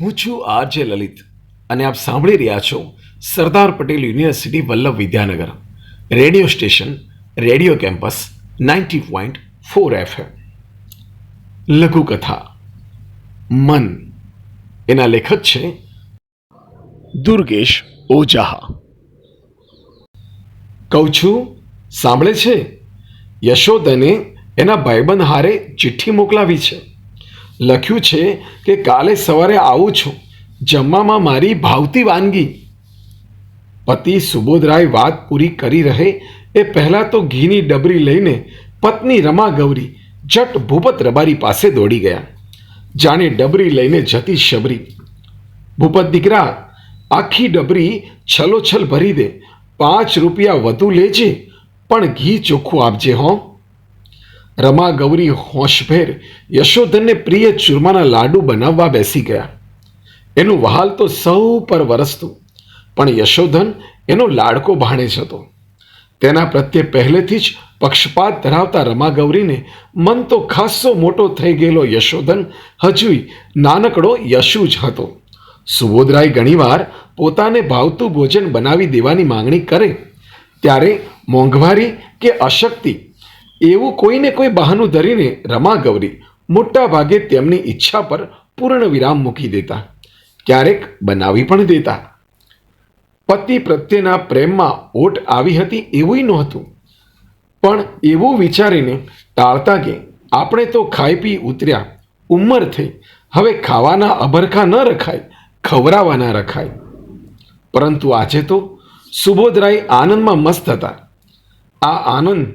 હું છું આરજે લલિત અને આપ સાંભળી રહ્યા છો Sardar Patel university Vallabh Vidyanagar. Radio station, radio campus, ninety point four FM. લઘુકથા. મન. એના લેખક છે દુર્ગેશ ઓજાહા કહું છું, સાંભળે છે? યશોદને એના ભાઈબંધ હારે ચિઠ્ઠી મોકલાવી છે. લખ્યું છે કે કાલે સવારે આવું છું. જમવામાં મારી ભાવતી વાનગી. પતિ સુબોધરાય વાત પૂરી કરી રહે એ પહેલાં તો ઘીની ડબરી લઈને પત્ની રમા ગૌરી જટ ભૂપત રબારી પાસે દોડી ગયા. જાણે ડબરી લઈને જતી શબરી. ભૂપત દીકરા, આખી ડબરી છલોછલ ભરી દે. પાંચ રૂપિયા વધુ લેજે, પણ ઘી ચોખ્ખું આપજે, હો. રમા ગૌરી હોશભેર યશોધનને પ્રિય ચૂરમાના લાડુ બનાવવા બેસી ગયા એનું વહાલ તો સૌ પર વરસતું, પણ યશોધન એનો લાડકો ભાણેજ હતો તેના પ્રત્યે પહેલેથી જ પક્ષપાત ધરાવતા રમા ગૌરીને મન તો ખાસ્સો મોટો થઈ ગયેલો યશોધન હજુય નાનકડો યશુ જ હતો. સુબોધરાય ઘણીવાર પોતાને ભાવતું ભોજન બનાવી દેવાની માંગણી કરે, ત્યારે મોંઘવારી કે અશક્તિ એવું કોઈને કોઈ બહાનું ધરીને રમા ગૌરી, મોટા ભાગે તેમની ઈચ્છા પર પૂર્ણ વિરામ મૂકી દેતા. ક્યારેક બનાવી પણ દેતા. પતિ પ્રત્યેના પ્રેમમાં ઓટ આવી હતી એવું નહોતું. પણ એવું વિચારીને ટાળતા કે આપણે તો ખાઈ પી ઉતર્યા, ઉંમર થઈ, હવે ખાવાના અભરખા ન રખાય, ખવરાવાના રખાય. પરંતુ આજે તો સુબોધરાય આનંદમાં મસ્ત હતા. આ આનંદ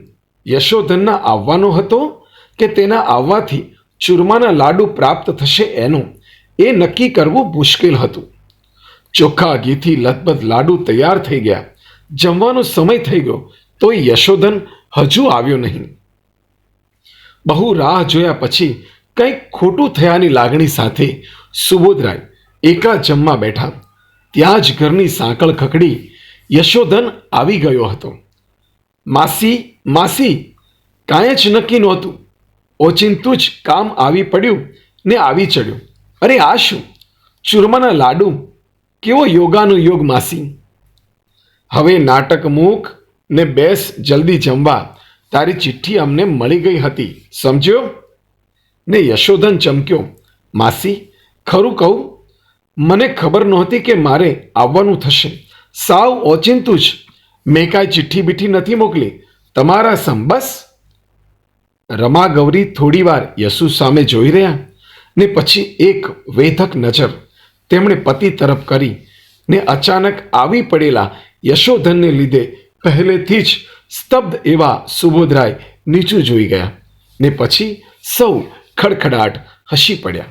યશોધનના આવવાનો હતો કે તેના આવવાથી ચૂરમાના લાડુ પ્રાપ્ત થશે એનું એ નક્કી કરવું મુશ્કેલ હતું. ચોખ્ખા ઘીથી લથબથ લાડુ તૈયાર થઈ ગયા. જમવાનો સમય થઈ ગયો, તોય યશોધન હજુ આવ્યો નહીં. બહુ રાહ જોયા પછી કંઈક ખોટું થયાની લાગણી સાથે સુબોધરાય એકા જમવા બેઠા. ત્યાં જ ઘરની સાંકળ ખકડી યશોધન આવી ગયો હતો. માસી માસી, કાંઈ જ નક્કી નહોતું. ઓચિંતું જ કામ આવી પડ્યું ને આવી ચડ્યું. અરે આ શું? ચૂરમાના લાડુ? કેવો યોગાનો યોગ માસી? હવે નાટક મૂક ને બેસ જલ્દી જમવા. તારી ચિઠ્ઠી અમને મળી ગઈ હતી, સમજ્યો? ને યશોધન ચમક્યો, માસી, ખરું કહું? મને ખબર નહોતી કે મારે આવવાનું થશે. સાવ ઓચિંતું જ. મેં કાંઈ ચિઠ્ઠી બીઠી નથી મોકલી. તમારા સંબસ રમા ગૌરી થોડીવાર યશુ સામે જોઈ રહ્યા ને પછી એક વેધક નજર તેમણે પતિ તરફ કરી ને અચાનક આવી પડેલા યશોધનને લીધે પહેલેથી જ સ્તબ્ધ એવા સુબોધરાય નીચું જોઈ ગયા ને પછી સૌ ખડખડાટ હસી પડ્યા.